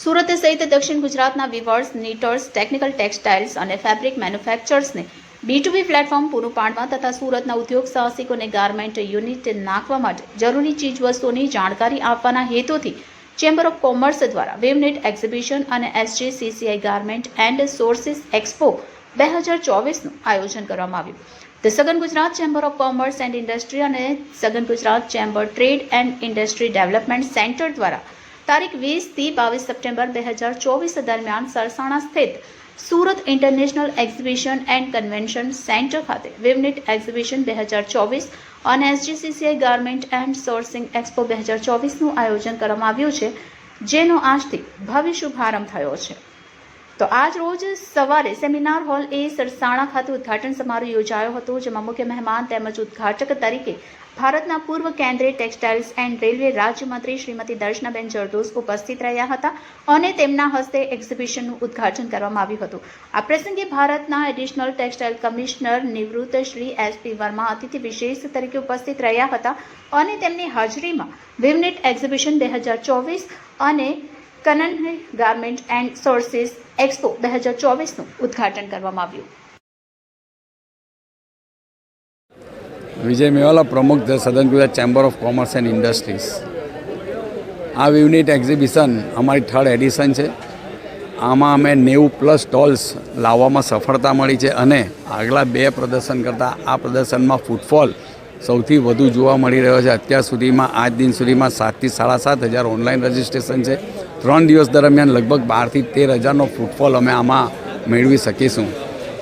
સુરત સહિત દક્ષિણ ગુજરાતના weavers knitters technical textiles and fabric મેન્યુફેક્ચર્સને B platform પૂરું પાડવા તથા સુરતના ઉદ્યોગ સાહસિકોને ગાર્મેન્ટ યુનિટ નાખવા માટે જરૂરી ચીજવસ્તુઓની જાણકારી આપવાના હેતુથી ચેમ્બર ઓફ કોમર્સ દ્વારા વેવનેટ એક્ઝિબિશન અને SG CCI garment and sources expo બે હજાર ચોવીસનું આયોજન કરવામાં આવ્યું. The southern Gujarat chamber of commerce and industry અને southern Gujarat chamber trade and industry development centre દ્વારા તારીખ વીસથી બાવીસ સપ્ટેમ્બર બે હજાર ચોવીસ દરમિયાન સરસાણા સ્થિત Surat international exhibition and convention centre ખાતે વિવનિટ એક્ઝિબિશન બે હજાર ચોવીસ અને SGCCI garment and sourcing expo બે હજાર ચોવીસનું આયોજન કરવામાં આવ્યું છે, જેનો આજથી ભવ્ય શુભારંભ થયો છે. તો આજ રોજ સવારે સેમિનાર હોલ એ સરસાણા ખાતે ઉદ્ઘાટન સમારોહ યોજાયો હતો, જેમાં મુખ્ય મહેમાન તેમજ ઉદ્ઘાટક તરીકે ભારતના પૂર્વ કેન્દ્રીય ટેક્સટાઇલ્સ એન્ડ રેલવે રાજ્યમંત્રી શ્રીમતી દર્શનાબેન જરદોસ ઉપસ્થિત રહ્યા હતા અને તેમના હસ્તે એક્ઝિબિશનનું ઉદ્ઘાટન કરવામાં આવ્યું હતું. આ પ્રસંગે ભારતના એડિશનલ ટેક્સટાઇલ કમિશનર નિવૃત્ત શ્રી એસપી વર્મા અતિથિ વિશેષ તરીકે ઉપસ્થિત રહ્યા હતા અને તેમની હાજરીમાં વિમનિટ એક્ઝિબિશન બે હજાર ચોવીસ અને કનન ગાર્મેન્ટ એન્ડ સોર્સિસ એક્સપો બે હજાર ચોવીસનું ઉદ્ઘાટન કરવામાં આવ્યું. વિજય મેવાલા, પ્રમુખ the southern Gujarat chamber of commerce and industries આ યુનિટ એક્ઝિબિશન અમારી થર્ડ એડિશન છે. આમાં અમે નેવું પ્લસ સ્ટોલ્સ લાવવામાં સફળતા મળી છે અને આગલા બે પ્રદર્શન કરતાં આ પ્રદર્શનમાં ફૂટફોલ સૌથી વધુ જોવા મળી રહ્યો છે. અત્યાર સુધીમાં, આજ દિન સુધીમાં સાતથી સાડા સાત હજાર ઓનલાઈન રજિસ્ટ્રેશન છે. ત્રણ દિવસ દરમિયાન લગભગ બારથી તેર હજારનો ફૂટફોલ અમે આમાં મેળવી શકીશું.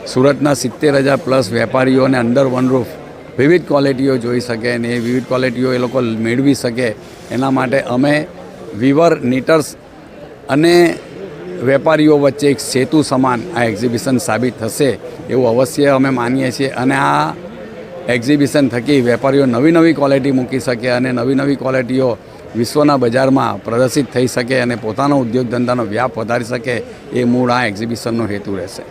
સુરતના સિત્તેર હજાર પ્લસ વેપારીઓને અંડર વન રૂફ વિવિધ ક્વોલિટીઓ જોઈ શકે અને એ વિવિધ ક્વોલિટીઓ એ લોકો મેળવી શકે. એના માટે અમે વિવર નીટર્સ અને વેપારીઓ વચ્ચે એક સેતુ સમાન આ એક્ઝિબિશન સાબિત થશે એવું અવશ્ય અમે માનીએ છીએ. અને આ એક્ઝિબિશન થકી વેપારીઓ નવી નવી ક્વોલિટી મૂકી શકે અને નવી નવી ક્વોલિટીઓ વિશ્વના બજારમાં પ્રદર્શિત થઈ શકે અને પોતાનો ઉદ્યોગ ધંધાનો વ્યાપ વધારી શકે એ મૂળ આ એક્ઝિબિશનનો હેતુ રહેશે.